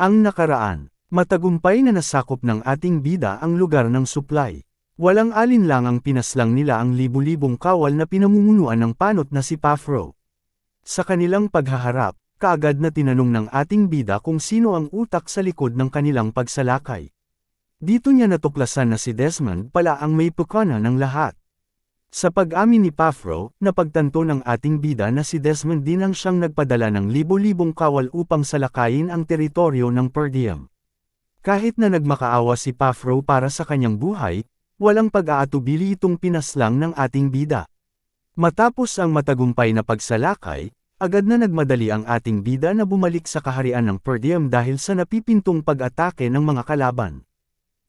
Ang nakaraan, matagumpay na nasakop ng ating bida ang lugar ng supply. Walang alin lang ang pinaslang nila ang libu-libong kawal na pinamumunuan ng panot na si Pafro. Sa kanilang paghaharap, kaagad na tinanong ng ating bida kung sino ang utak sa likod ng kanilang pagsalakay. Dito niya natuklasan na si Desmond pala ang may pukana ng lahat. Sa pag-amin ni Pafro, napagtanto ng ating bida na si Desmond din ang siyang nagpadala ng libo-libong kawal upang salakayin ang teritoryo ng Perdium. Kahit na nagmakaawa si Pafro para sa kanyang buhay, walang pag-aatubili itong pinaslang ng ating bida. Matapos ang matagumpay na pagsalakay, agad na nagmadali ang ating bida na bumalik sa kaharian ng Perdium dahil sa napipintong pag-atake ng mga kalaban.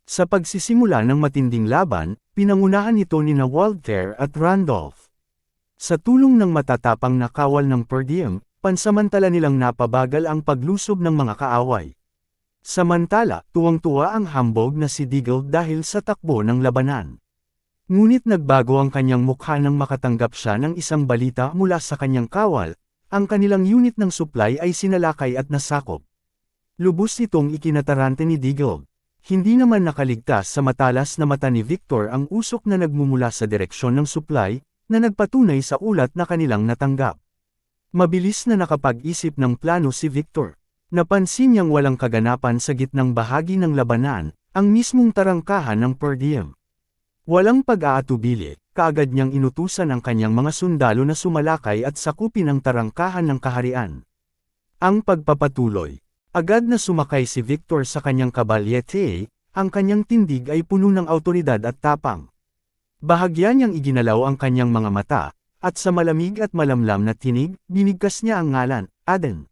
Sa pagsisimula ng matinding laban, pinangunahan ito ni na Walter at Randolph. Sa tulong ng matatapang na kawal ng Perdium, pansamantala nilang napabagal ang paglusob ng mga kaaway. Samantala, tuwang-tuwa ang hambog na si Deagle dahil sa takbo ng labanan. Ngunit nagbago ang kanyang mukha nang makatanggap siya ng isang balita mula sa kanyang kawal, ang kanilang unit ng supply ay sinalakay at nasakop. Lubos itong ikinatarante ni Deagle. Hindi naman nakaligtas sa matalas na mata ni Victor ang usok na nagmumula sa direksyon ng supply, na nagpatunay sa ulat na kanilang natanggap. Mabilis na nakapag-isip ng plano si Victor. Napansin niyang walang kaganapan sa gitnang bahagi ng labanan, ang mismong tarangkahan ng Perdium. Walang pag-aatubili, kaagad niyang inutusan ang kanyang mga sundalo na sumalakay at sakupin ang tarangkahan ng kaharian. Ang pagpapatuloy Agad na sumakay si Victor sa kanyang kabalyete, ang kanyang tindig ay puno ng autoridad at tapang. Bahagya niyang iginalaw ang kanyang mga mata, at sa malamig at malamlam na tinig, binigkas niya ang ngalan, Aden.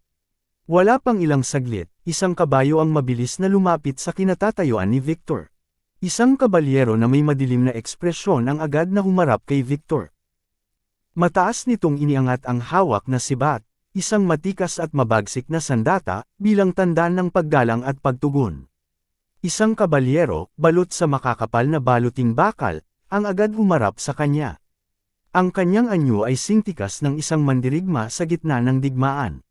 Wala pang ilang saglit, isang kabayo ang mabilis na lumapit sa kinatatayuan ni Victor. Isang kabalyero na may madilim na ekspresyon ang agad na humarap kay Victor. Mataas nitong iniangat ang hawak na sibat, isang matikas at mabagsik na sandata, bilang tanda ng paggalang at pagtugon. Isang kabalyero, balot sa makakapal na baluting bakal, ang agad humarap sa kanya. Ang kanyang anyo ay singtikas ng isang mandirigma sa gitna ng digmaan.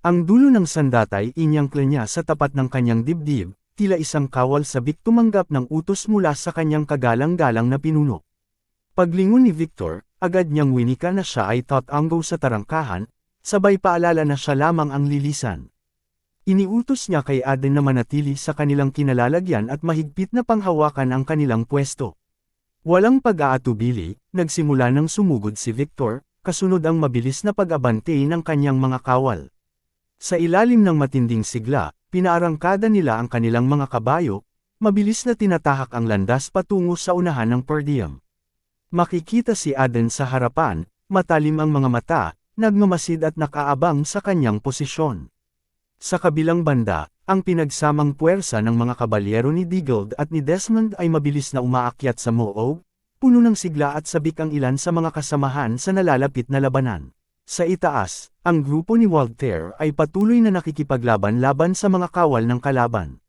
Ang dulo ng sandata ay inyangkla niya sa tapat ng kanyang dibdib, tila isang kawal sabik tumanggap ng utos mula sa kanyang kagalang-galang na pinuno. Paglingon ni Victor, agad niyang winika na siya ay tatanggo sa tarangkahan, sabay paalala na siya lamang ang lilisan. Iniutos niya kay Aden na manatili sa kanilang kinalalagyan at mahigpit na panghawakan ang kanilang pwesto. Walang pag-aatubili, nagsimula ng sumugod si Victor, kasunod ang mabilis na pag-abante ng kanyang mga kawal. Sa ilalim ng matinding sigla, pinaarangkada nila ang kanilang mga kabayo, mabilis na tinatahak ang landas patungo sa unahan ng Perdium. Makikita si Aden sa harapan, matalim ang mga mata, nagmamasid at nakaabang sa kanyang posisyon. Sa kabilang banda, ang pinagsamang puwersa ng mga kabalyero ni Diggold at ni Desmond ay mabilis na umaakyat sa Moog, puno ng sigla at sabik ang ilan sa mga kasamahan sa nalalapit na labanan. Sa itaas, ang grupo ni Walter ay patuloy na nakikipaglaban-laban sa mga kawal ng kalaban.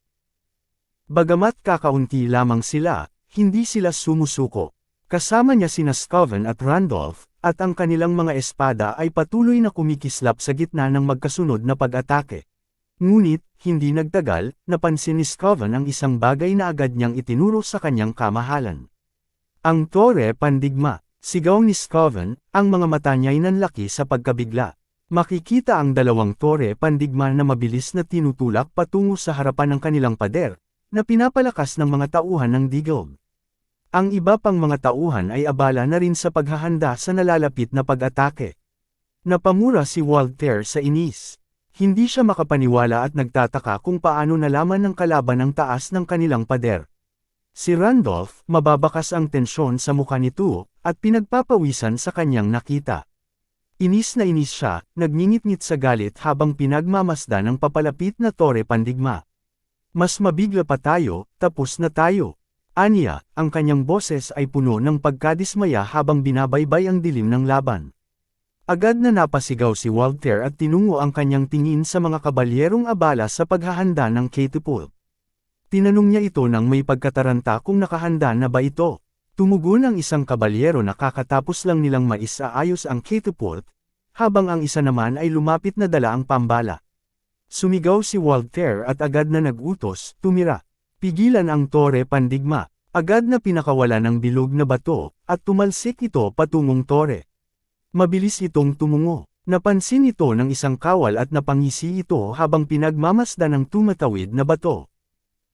Bagamat kakaunti lamang sila, hindi sila sumusuko. Kasama niya sina Scoven at Randolph, at ang kanilang mga espada ay patuloy na kumikislap sa gitna ng magkasunod na pag-atake. Ngunit, hindi nagtagal, napansin ni Scoven ang isang bagay na agad niyang itinuro sa kanyang kamahalan. Ang Tore Pandigma, sigaw ni Scoven, ang mga mata niya ay nanlaki sa pagkabigla. Makikita ang dalawang Tore Pandigma na mabilis na tinutulak patungo sa harapan ng kanilang pader, na pinapalakas ng mga tauhan ng Digog. Ang iba pang mga tauhan ay abala na rin sa paghahanda sa nalalapit na pag-atake. Napamura si Walter sa inis. Hindi siya makapaniwala at nagtataka kung paano nalaman ng kalaban ang taas ng kanilang pader. Si Randolph, mababakas ang tensyon sa mukha nito, at pinagpapawisan sa kanyang nakita. Inis na inis siya, nagngingit-ngit sa galit habang pinagmamasda ng papalapit na tore pandigma. Mas mabigla pa tayo, tapos na tayo. Aniya, ang kanyang boses ay puno ng pagkadismaya habang binabaybay ang dilim ng laban. Agad na napasigaw si Walter at tinungo ang kanyang tingin sa mga kabalyerong abala sa paghahanda ng catapult. Tinanong niya ito nang may pagkataranta kung nakahanda na ba ito. Tumugon ang isang kabalyero na kakatapos lang nilang maisaayos ang catapult, habang ang isa naman ay lumapit na dala ang pambala. Sumigaw si Walter at agad na nagutos, tumira. Pigilan ang tore pandigma. Agad na pinakawala ng bilog na bato, at tumalsik ito patungong tore. Mabilis itong tumungo. Napansin ito ng isang kawal at napangisi ito habang pinagmamasdan ng tumatawid na bato.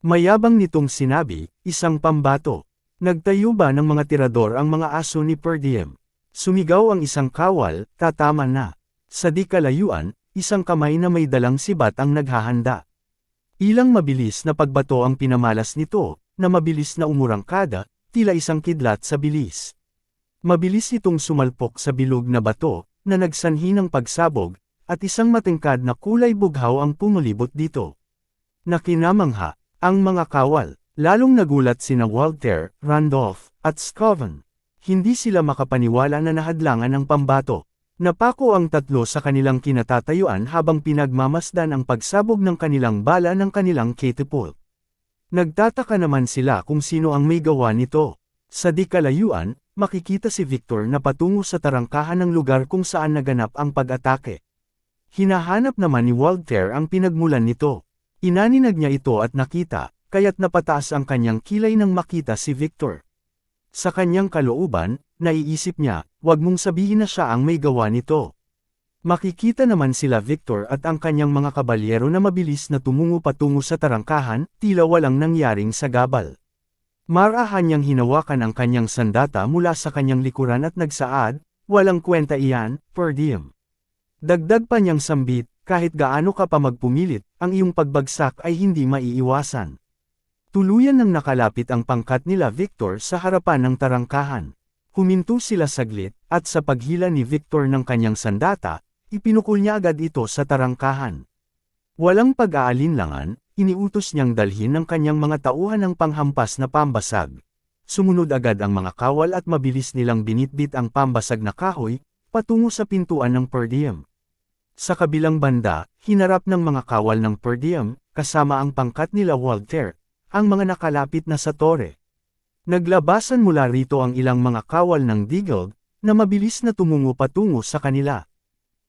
Mayabang nitong sinabi, isang pambato. Nagtayo ba ng mga tirador ang mga aso ni Perdiem? Sumigaw ang isang kawal, tatama na. Sa di kalayuan, isang kamay na may dalang sibat ang naghahanda. Ilang mabilis na pagbato ang pinamalas nito, na mabilis na umurangkada, tila isang kidlat sa bilis. Mabilis itong sumalpok sa bilog na bato, na nagsanhi ng pagsabog, at isang matingkad na kulay bughaw ang pumulibot dito. Nakinamangha, ang mga kawal, lalong nagulat sina Walter, Randolph, at Scoven. Hindi sila makapaniwala na nahadlangan ng pambato. Napako ang tatlo sa kanilang kinatatayuan habang pinagmamasdan ang pagsabog ng kanilang bala ng kanilang catapult. Nagtataka naman sila kung sino ang may gawa nito. Sa di kalayuan, makikita si Victor na patungo sa tarangkahan ng lugar kung saan naganap ang pag-atake. Hinahanap naman ni Walter ang pinagmulan nito. Inaninag niya ito at nakita, kaya't napataas ang kanyang kilay nang makita si Victor. Sa kanyang kalooban, naiisip niya, wag mong sabihin na siya ang may gawa nito. Makikita naman sila Victor at ang kanyang mga kabalyero na mabilis na tumungo patungo sa tarangkahan, tila walang nangyaring sagabal. Marahan niyang hinawakan ang kanyang sandata mula sa kanyang likuran at nagsaad, walang kwenta iyan, per diem. Dagdag pa niyang sambit, kahit gaano ka pa magpumilit, ang iyong pagbagsak ay hindi maiiwasan. Tuluyan nang nakalapit ang pangkat nila Victor sa harapan ng tarangkahan. Huminto sila saglit, at sa paghila ni Victor ng kanyang sandata, ipinukul niya agad ito sa tarangkahan. Walang pag-aalinlangan, iniutos niyang dalhin ng kanyang mga tauhan ng panghampas na pambasag. Sumunod agad ang mga kawal at mabilis nilang binitbit ang pambasag na kahoy, patungo sa pintuan ng per diem. Sa kabilang banda, hinarap ng mga kawal ng per diem, kasama ang pangkat nila Walter, ang mga nakalapit na sa tore. Naglabasan mula rito ang ilang mga kawal ng Deagle, na mabilis na tumungo patungo sa kanila.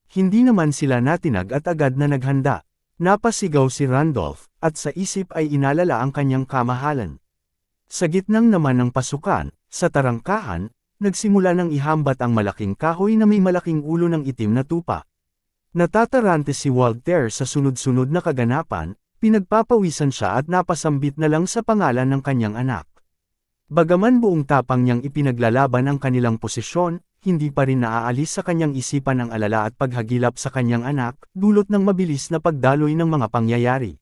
Hindi naman sila natinag at agad na naghanda. Napasigaw si Randolph, at sa isip ay inalala ang kanyang kamahalan. Sa gitnang naman ng pasukan, sa tarangkahan, nagsimula ng ihambat ang malaking kahoy na may malaking ulo ng itim na tupa. Natatarante si Walter sa sunod-sunod na kaganapan, pinagpapawisan siya at napasambit na lang sa pangalan ng kanyang anak. Bagaman buong tapang niyang ipinaglalaban ang kanilang posisyon, hindi pa rin naaalis sa kanyang isipan ang alala at paghagilap sa kanyang anak, dulot ng mabilis na pagdaloy ng mga pangyayari.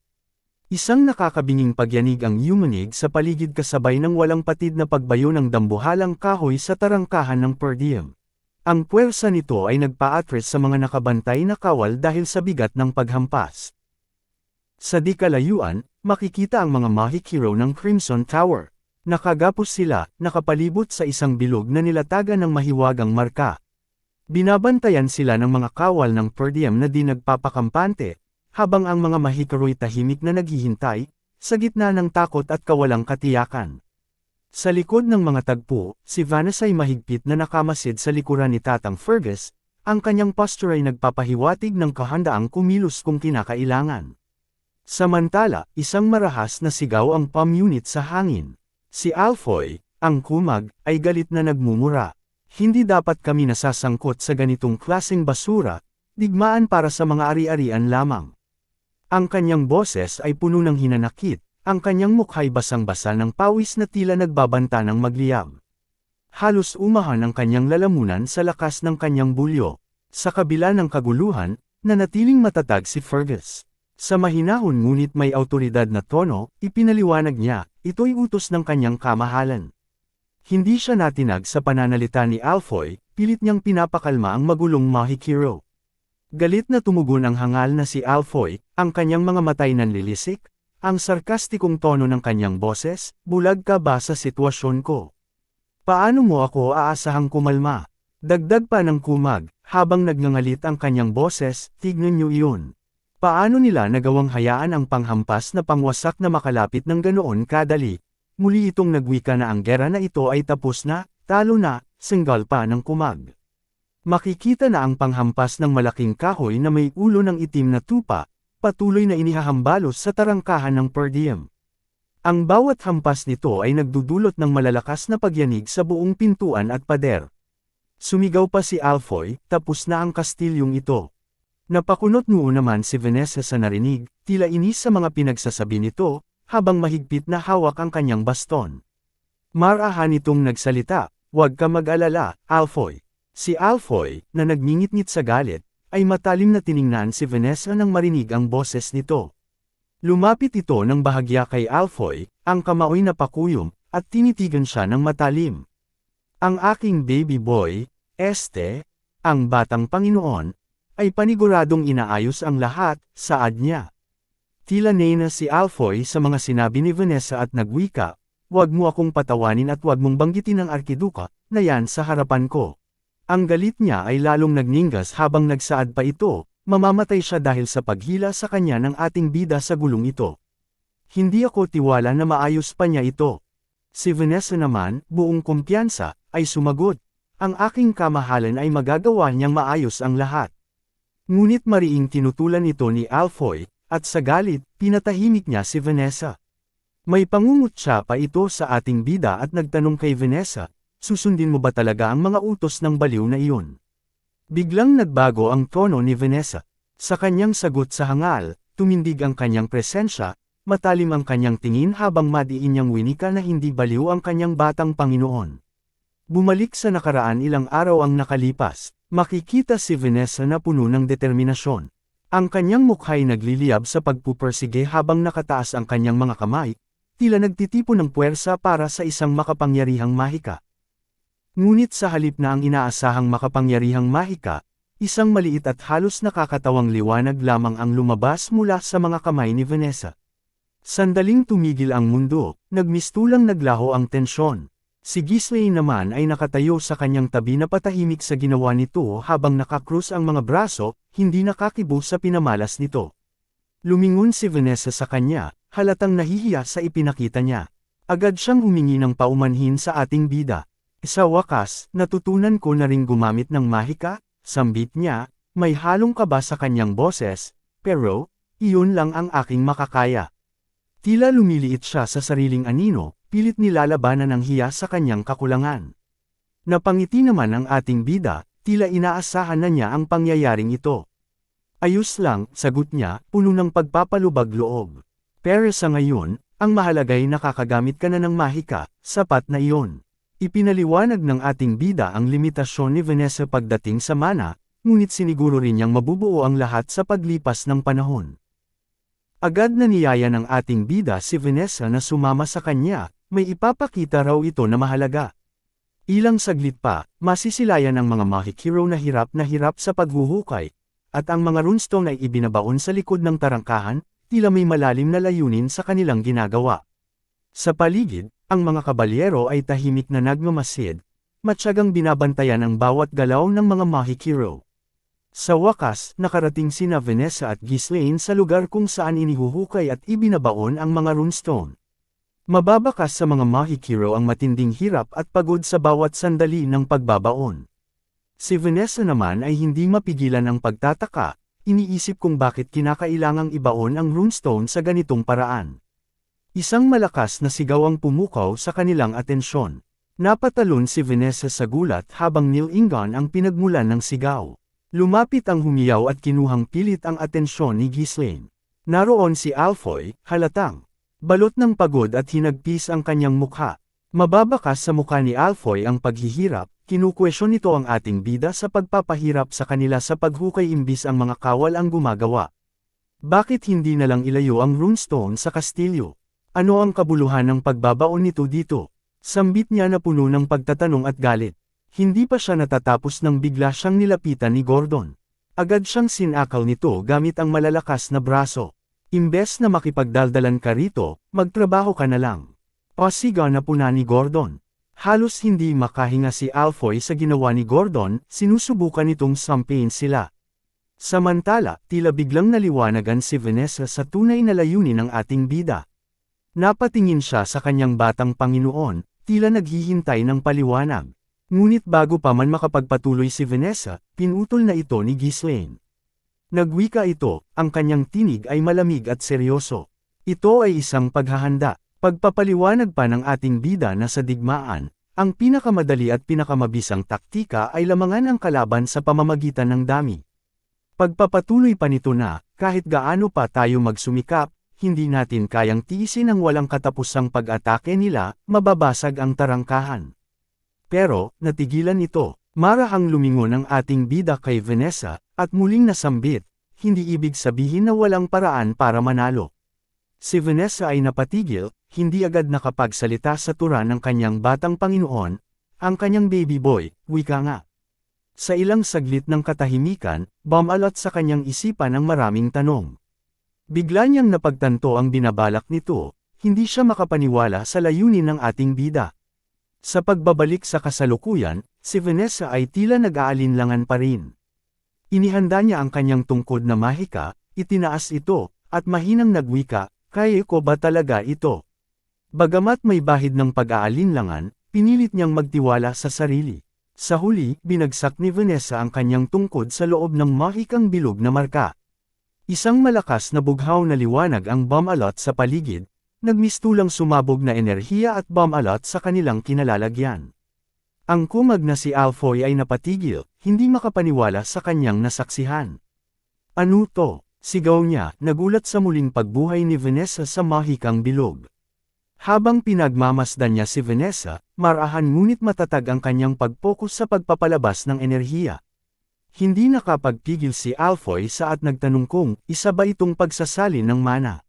Isang nakakabinging pagyanig ang yumanig sa paligid kasabay ng walang patid na pagbayo ng dambuhalang kahoy sa tarangkahan ng per diem. Ang puwersa nito ay nagpa-atras sa mga nakabantay na kawal dahil sa bigat ng paghampas. Sa di kalayuan, makikita ang mga Hero ng Crimson Tower. Nakagapos sila, nakapalibot sa isang bilog na nilatagan ng mahiwagang marka. Binabantayan sila ng mga kawal ng per diem na di nagpapakampante, habang ang mga mahikaro'y tahimik na naghihintay, sa gitna ng takot at kawalang katiyakan. Sa likod ng mga tagpo, si Vanessa ay mahigpit na nakamasid sa likuran ni Tatang Fergus, ang kanyang posture ay nagpapahiwatig ng kahandaang kumilos kung kinakailangan. Samantala, isang marahas na sigaw ang palm unit sa hangin. Si Alfoy, ang kumag, ay galit na nagmumura. Hindi dapat kami nasasangkot sa ganitong klaseng basura, digmaan para sa mga ari-arian lamang. Ang kanyang boses ay puno ng hinanakit, ang kanyang mukha'y basang-basa ng pawis na tila nagbabanta ng magliyab. Halos umahan ang kanyang lalamunan sa lakas ng kanyang bulyo. Sa kabila ng kaguluhan, nanatiling matatag si Fergus. Sa mahinahon ngunit may autoridad na tono, ipinaliwanag niya, ito'y utos ng kanyang kamahalan. Hindi siya natinag sa pananalita ni Alfoy, pilit niyang pinapakalma ang magulong Mahikiro. Galit na tumugon ang hangal na si Alfoy, ang kanyang mga matay nanlilisik, ang sarkastikong tono ng kanyang boses, bulag ka ba sa sitwasyon ko? Paano mo ako aasahang kumalma? Dagdag pa ng kumag, habang nagngangalit ang kanyang boses, tignan niyo iyon. Paano nila nagawang hayaan ang panghampas na pangwasak na makalapit ng ganoon kadali? Muli itong nagwika na ang gera na ito ay tapos na, talo na, singgal pa ng kumag. Makikita na ang panghampas ng malaking kahoy na may ulo ng itim na tupa, patuloy na inihahambalos sa tarangkahan ng per diem. Ang bawat hampas nito ay nagdudulot ng malalakas na pagyanig sa buong pintuan at pader. Sumigaw pa si Alfoy, tapos na ang kastilyong ito. Napakunot noon naman si Vanessa sa narinig, tila inis sa mga pinagsasabi nito, habang mahigpit na hawak ang kanyang baston. Marahan itong nagsalita, huwag ka mag-alala, Alfoy. Si Alfoy, na nagngingit-ngit sa galit, ay matalim na tiningnan si Vanessa nang marinig ang boses nito. Lumapit ito ng bahagya kay Alfoy, ang kamaoy na pakuyom, at tinitigan siya ng matalim. Ang aking baby boy, Este, ang batang Panginoon, ay paniguradong inaayos ang lahat, saad niya. Tila na si Alfoy sa mga sinabi ni Vanessa at nagwika, Huwag mo akong patawanin at huwag mong banggitin ang arkiduka, na yan sa harapan ko. Ang galit niya ay lalong nagningas habang nagsaad pa ito, mamamatay siya dahil sa paghila sa kanya ng ating bida sa gulong ito. Hindi ako tiwala na maayos pa niya ito. Si Vanessa naman, buong kumpiyansa, ay sumagot. Ang aking kamahalan ay magagawa niyang maayos ang lahat. Ngunit mariing tinutulan ito ni Alfoy, at sa galit, pinatahimik niya si Vanessa. May pangungutya pa ito sa ating bida at nagtanong kay Vanessa, susundin mo ba talaga ang mga utos ng baliw na iyon? Biglang nagbago ang tono ni Vanessa. Sa kanyang sagot sa hangal, tumindig ang kanyang presensya, matalim ang kanyang tingin habang madiin niyang winika na hindi baliw ang kanyang batang Panginoon. Bumalik sa nakaraan ilang araw ang nakalipas, makikita si Vanessa na puno ng determinasyon. Ang kanyang mukha'y nagliliyab sa pagpupersige habang nakataas ang kanyang mga kamay, tila nagtitipo ng puwersa para sa isang makapangyarihang mahika. Ngunit sa halip na ang inaasahang makapangyarihang mahika, isang maliit at halos nakakatawang liwanag lamang ang lumabas mula sa mga kamay ni Vanessa. Sandaling tumigil ang mundo, nagmistulang naglaho ang tensyon. Si Ghislaine naman ay nakatayo sa kanyang tabi na patahimik sa ginawa nito habang nakakrus ang mga braso, hindi nakakibo sa pinamalas nito. Lumingon si Vanessa sa kanya, halatang nahihiya sa ipinakita niya. Agad siyang humingi ng paumanhin sa ating bida. Sa wakas, natutunan ko na ring gumamit ng mahika, sambit niya, may halong kaba sa kanyang boses, pero, iyon lang ang aking makakaya. Tila lumiliit siya sa sariling anino, pilit nilalabanan ng hiya sa kanyang kakulangan. Napangiti naman ang ating bida, tila inaasahan na niya ang pangyayaring ito. Ayos lang, sagot niya, puno ng pagpapalubag loob. Pero sa ngayon, ang mahalagay nakakagamit ka na ng mahika, sapat na iyon. Ipinaliwanag ng ating bida ang limitasyon ni Vanessa pagdating sa mana, ngunit siniguro rin niyang mabubuo ang lahat sa paglipas ng panahon. Agad na niyaya ng ating bida si Vanessa na sumama sa kanya, may ipapakita raw ito na mahalaga. Ilang saglit pa, masisilayan ang mga Mahik hero na hirap na hirap sa paghuhukay, at ang mga runestone ay ibinabaon sa likod ng tarangkahan, tila may malalim na layunin sa kanilang ginagawa. Sa paligid, ang mga kabalyero ay tahimik na nagmamasid, matyagang binabantayan ang bawat galaw ng mga Mahik hero. Sa wakas, nakarating sina Vanessa at Ghislaine sa lugar kung saan inihuhukay at ibinabaon ang mga runestone. Mababakas sa mga mahikiro ang matinding hirap at pagod sa bawat sandali ng pagbabaon. Si Vanessa naman ay hindi mapigilan ang pagtataka, iniisip kung bakit kinakailangang ibaon ang runestone sa ganitong paraan. Isang malakas na sigaw ang pumukaw sa kanilang atensyon. Napatalon si Vanessa sa gulat habang nilingan ang pinagmulan ng sigaw. Lumapit ang humiyaw at kinuhang pilit ang atensyon ni Ghislaine. Naroon si Alfoy, halatang. Balot ng pagod at hinagpis ang kanyang mukha. Mababakas sa mukha ni Alfoy ang paghihirap, kinukwesyon nito ang ating bida sa pagpapahirap sa kanila sa paghukay imbis ang mga kawal ang gumagawa. Bakit hindi na lang ilayo ang runestone sa kastilyo? Ano ang kabuluhan ng pagbabaon nito dito? Sambit niya na puno ng pagtatanong at galit. Hindi pa siya natatapos nang bigla siyang nilapitan ni Gordon. Agad siyang sinakaw nito gamit ang malalakas na braso. Imbes na makipagdaldalan ka rito, magtrabaho ka na lang. Pasiga na puna ni Gordon. Halos hindi makahinga si Alfoy sa ginawa ni Gordon, sinusubukan nitong sampain sila. Samantala, tila biglang naliwanagan si Vanessa sa tunay na layunin ng ating bida. Napatingin siya sa kanyang batang Panginoon, tila naghihintay ng paliwanag. Ngunit bago pa man makapagpatuloy si Vanessa, pinutol na ito ni Ghislaine. Nagwika ito, ang kanyang tinig ay malamig at seryoso. Ito ay isang paghahanda, pagpapaliwanag pa ng ating bida na sa digmaan, ang pinakamadali at pinakamabisang taktika ay lamangan ang kalaban sa pamamagitan ng dami. Pagpapatuloy pa nito na, kahit gaano pa tayo magsumikap, hindi natin kayang tiisin ang walang katapusang pag-atake nila, mababasag ang tarangkahan. Pero, natigilan ito, marahang lumingon ang ating bida kay Vanessa, at muling nasambit, hindi ibig sabihin na walang paraan para manalo. Si Vanessa ay napatigil, hindi agad nakapagsalita sa tura ng kanyang batang Panginoon, ang kanyang baby boy, wika nga. Sa ilang saglit ng katahimikan, bumalot sa kanyang isipan ang maraming tanong. Bigla niyang napagtanto ang binabalak nito, hindi siya makapaniwala sa layunin ng ating bida. Sa pagbabalik sa kasalukuyan, si Vanessa ay tila nag-aalinlangan pa rin. Inihanda niya ang kanyang tungkod na mahika, itinaas ito, at mahinang nagwika, kaya ko ba talaga ito? Bagamat may bahid ng pag-aalinlangan, pinilit niyang magtiwala sa sarili. Sa huli, binagsak ni Vanessa ang kanyang tungkod sa loob ng mahikang bilog na marka. Isang malakas na bughaw na liwanag ang bumalot sa paligid, nagmistulang sumabog na enerhiya at bumalot sa kanilang kinalalagyan. Ang kumag na si Alfoy ay napatigil, hindi makapaniwala sa kanyang nasaksihan. Ano to? Sigaw niya, nagulat sa muling pagbuhay ni Vanessa sa mahikang bilog. Habang pinagmamasdan niya si Vanessa, marahan ngunit matatag ang kanyang pag-focus sa pagpapalabas ng enerhiya. Hindi nakapagpigil si Alfoy sa nagtanong kung, isa ba itong pagsasalin ng mana.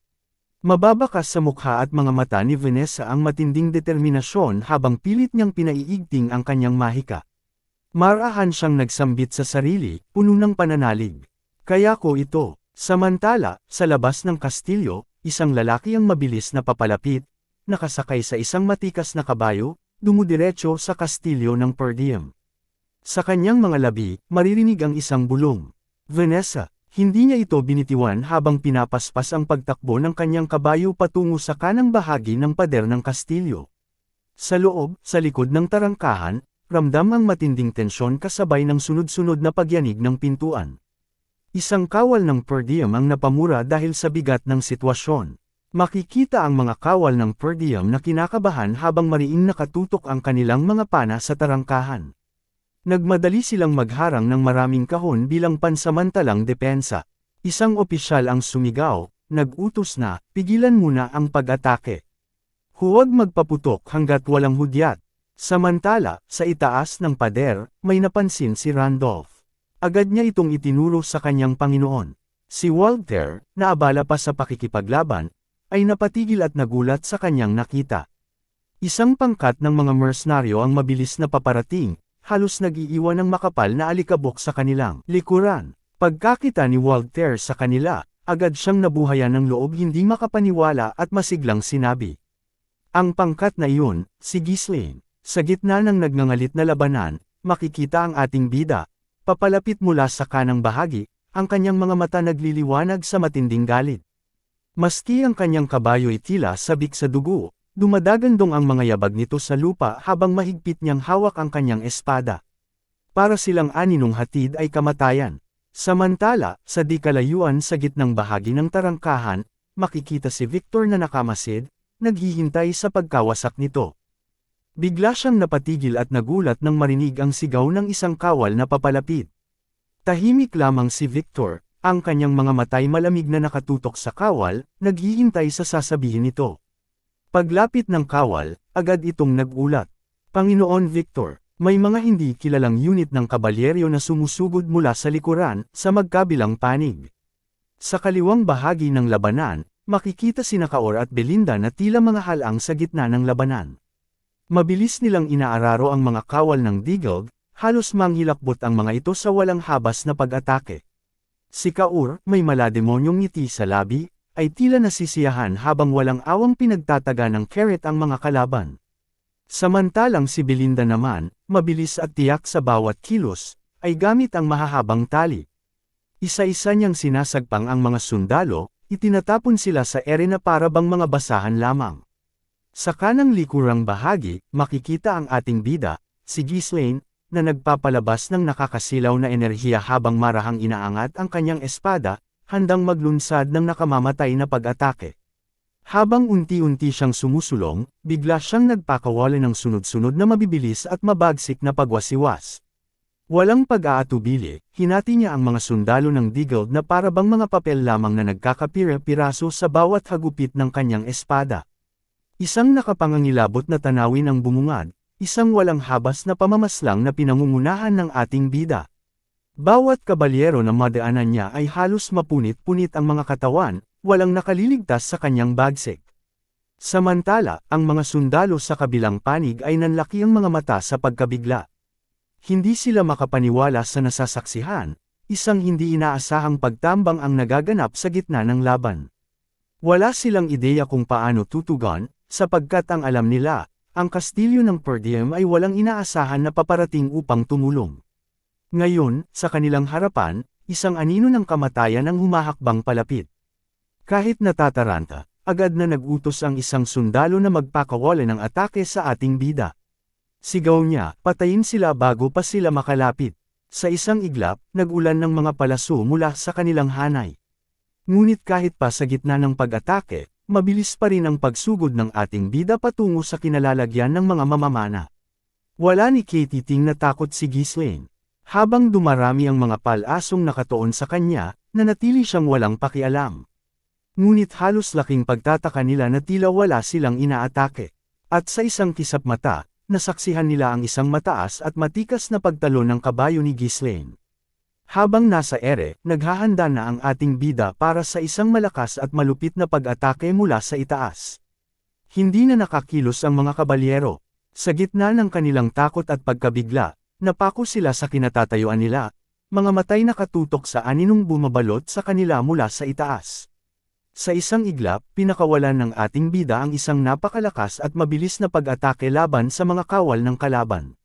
Mababakas sa mukha at mga mata ni Vanessa ang matinding determinasyon habang pilit niyang pinaiigting ang kanyang mahika. Marahan siyang nagsambit sa sarili, puno ng pananalig. Kaya ko ito. Samantala, sa labas ng kastilyo, isang lalaki ang mabilis na papalapit, nakasakay sa isang matikas na kabayo, dumudiretso sa kastilyo ng Perdium. Sa kanyang mga labi, maririnig ang isang bulong. Vanessa, hindi niya ito binitiwan habang pinapaspas ang pagtakbo ng kanyang kabayo patungo sa kanang bahagi ng pader ng kastilyo. Sa loob, sa likod ng tarangkahan, ramdam ang matinding tensyon kasabay ng sunod-sunod na pagyanig ng pintuan. Isang kawal ng Perdium ang napamura dahil sa bigat ng sitwasyon. Makikita ang mga kawal ng Perdium na kinakabahan habang mariing nakatutok ang kanilang mga pana sa tarangkahan. Nagmadali silang magharang ng maraming kahon bilang pansamantalang depensa. Isang opisyal ang sumigaw, nag-utos na, pigilan muna ang pag-atake. Huwag magpaputok hanggat walang hudyat. Samantala, sa itaas ng pader, may napansin si Randolph. Agad niya itong itinuro sa kanyang Panginoon. Si Walter, na abala pa sa pakikipaglaban, ay napatigil at nagulat sa kanyang nakita. Isang pangkat ng mga mercenaryo ang mabilis na paparating, halos nag-iiwan ng makapal na alikabok sa kanilang likuran. Pagkakita ni Walter sa kanila, agad siyang nabuhayan ng loob hindi makapaniwala at masiglang sinabi. Ang pangkat na iyon, si Ghislaine, sa gitna ng nagngangalit na labanan, makikita ang ating bida, papalapit mula sa kanang bahagi, ang kanyang mga mata nagliliwanag sa matinding galit. Maski ang kanyang kabayo ay tila sabik sa dugo, dumadagandong ang mga yabag nito sa lupa habang mahigpit niyang hawak ang kanyang espada. Para silang aninong hatid ay kamatayan. Samantala, sa di kalayuan sa gitnang bahagi ng tarangkahan, makikita si Victor na nakamasid, naghihintay sa pagkawasak nito. Bigla siyang napatigil at nagulat nang marinig ang sigaw ng isang kawal na papalapit. Tahimik lamang si Victor, ang kanyang mga matay malamig na nakatutok sa kawal, naghihintay sa sasabihin nito. Paglapit ng kawal, agad itong nagulat. Panginoon Victor, may mga hindi kilalang unit ng kabalyeryo na sumusugod mula sa likuran, sa magkabilang panig. Sa kaliwang bahagi ng labanan, makikita si Nakaor at Belinda na tila mga halang sa gitna ng labanan. Mabilis nilang inaararo ang mga kawal ng Digog, halos manghilakbot ang mga ito sa walang habas na pag-atake. Si Kaur, may malademonyong ngiti sa labi, ay tila nasisiyahan habang walang awang pinagtataga ng carrot ang mga kalaban. Samantalang si Belinda naman, mabilis at tiyak sa bawat kilos, ay gamit ang mahahabang tali. Isa-isa niyang sinasagpang ang mga sundalo, itinatapon sila sa arena para bang mga basahan lamang. Sa kanang likurang bahagi, makikita ang ating bida, si Ghislaine, na nagpapalabas ng nakakasilaw na enerhiya habang marahang inaangat ang kanyang espada, handang maglunsad ng nakamamatay na pag-atake. Habang unti-unti siyang sumusulong, bigla siyang nagpakawala ng sunod-sunod na mabibilis at mabagsik na pagwasiwas. Walang pag-aatubili, hinati niya ang mga sundalo ng Deagle na para bang mga papel lamang na nagkakapira-piraso sa bawat hagupit ng kanyang espada. Isang nakapangangilabot na tanawin ang bumungad, isang walang habas na pamamaslang na pinangungunahan ng ating bida. Bawat kabalyero na madaanan niya ay halos mapunit-punit ang mga katawan, walang nakaliligtas sa kanyang bagsik. Samantala, ang mga sundalo sa kabilang panig ay nanlaki ang mga mata sa pagkabigla. Hindi sila makapaniwala sa nasasaksihan, isang hindi inaasahang pagtambang ang nagaganap sa gitna ng laban. Wala silang ideya kung paano tutugon, sapagkat ang alam nila, ang kastilyo ng Perdium ay walang inaasahan na paparating upang tumulong. Ngayon, sa kanilang harapan, isang anino ng kamatayan ang humahakbang palapit. Kahit natataranta, agad na nagutos ang isang sundalo na magpakawala ng atake sa ating bida. Sigaw niya, patayin sila bago pa sila makalapit. Sa isang iglap, nagulan ng mga palaso mula sa kanilang hanay. Ngunit kahit pa sa gitna ng pag-atake, mabilis pa rin ang pagsugod ng ating bida patungo sa kinalalagyan ng mga mamamana. Wala ni Katie Ting natakot si Ghislaine. Habang dumarami ang mga palasong nakatoon sa kanya, nanatili siyang walang pakialam. Ngunit halos laking pagtataka nila na tila wala silang inaatake. At sa isang kisap mata, nasaksihan nila ang isang mataas at matikas na pagtalo ng kabayo ni Ghislaine. Habang nasa ere, naghahanda na ang ating bida para sa isang malakas at malupit na pag-atake mula sa itaas. Hindi na nakakilos ang mga kabalyero. Sa gitna ng kanilang takot at pagkabigla, napako sila sa kinatatayuan nila, mga matay nakatutok sa aninong bumabalot sa kanila mula sa itaas. Sa isang iglap, pinakawalan ng ating bida ang isang napakalakas at mabilis na pag-atake laban sa mga kawal ng kalaban.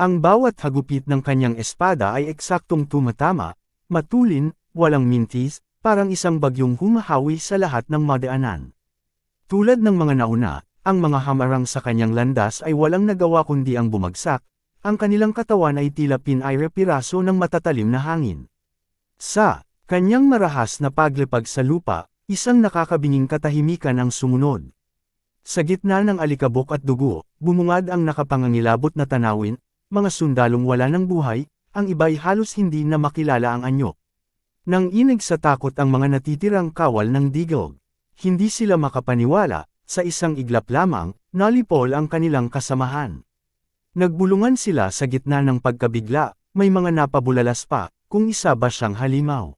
Ang bawat hagupit ng kanyang espada ay eksaktong tumatama, matulin, walang mintis, parang isang bagyong humahawi sa lahat ng madaanan. Tulad ng mga nauna, ang mga hamarang sa kanyang landas ay walang nagawa kundi ang bumagsak, ang kanilang katawan ay tila pinayre-piraso ng matatalim na hangin. Sa kanyang marahas na paglipag sa lupa, Isang nakakabinging katahimikan ang sumunod. Sa gitna ng alikabok at dugo, bumungad ang nakapangangilabot na tanawin, mga sundalong wala ng buhay, ang iba'y halos hindi na makilala ang anyo. Nang inig sa takot ang mga natitirang kawal ng digog, hindi sila makapaniwala, sa isang iglap lamang, nalipol ang kanilang kasamahan. Nagbulungan sila sa gitna ng pagkabigla, may mga napabulalas pa, kung isa ba siyang halimaw.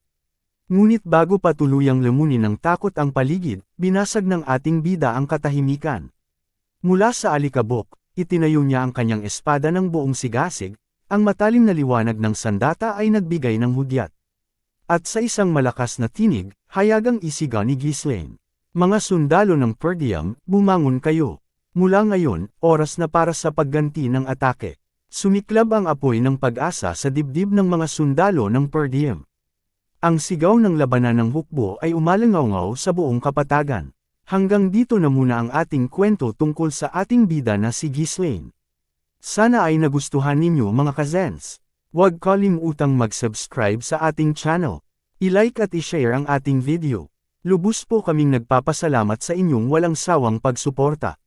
Ngunit bago pa tuluyang lumunin ng takot ang paligid, binasag ng ating bida ang katahimikan. Mula sa alikabok, itinayo niya ang kanyang espada ng buong sigasig, ang matalim na liwanag ng sandata ay nagbigay ng hudyat. At sa isang malakas na tinig, hayagang isiga ni Ghislaine. Mga sundalo ng Perdium, bumangon kayo. Mula ngayon, oras na para sa pagganti ng atake. Sumiklab ang apoy ng pag-asa sa dibdib ng mga sundalo ng Perdium. Ang sigaw ng labanan ng hukbo ay umalangaw sa buong kapatagan. Hanggang dito na muna ang ating kwento tungkol sa ating bida na si Ghislaine. Sana ay nagustuhan ninyo mga kazens. Huwag kalimutang mag-subscribe sa ating channel. I-like at i-share ang ating video. Lubos po kaming nagpapasalamat sa inyong walang sawang pagsuporta.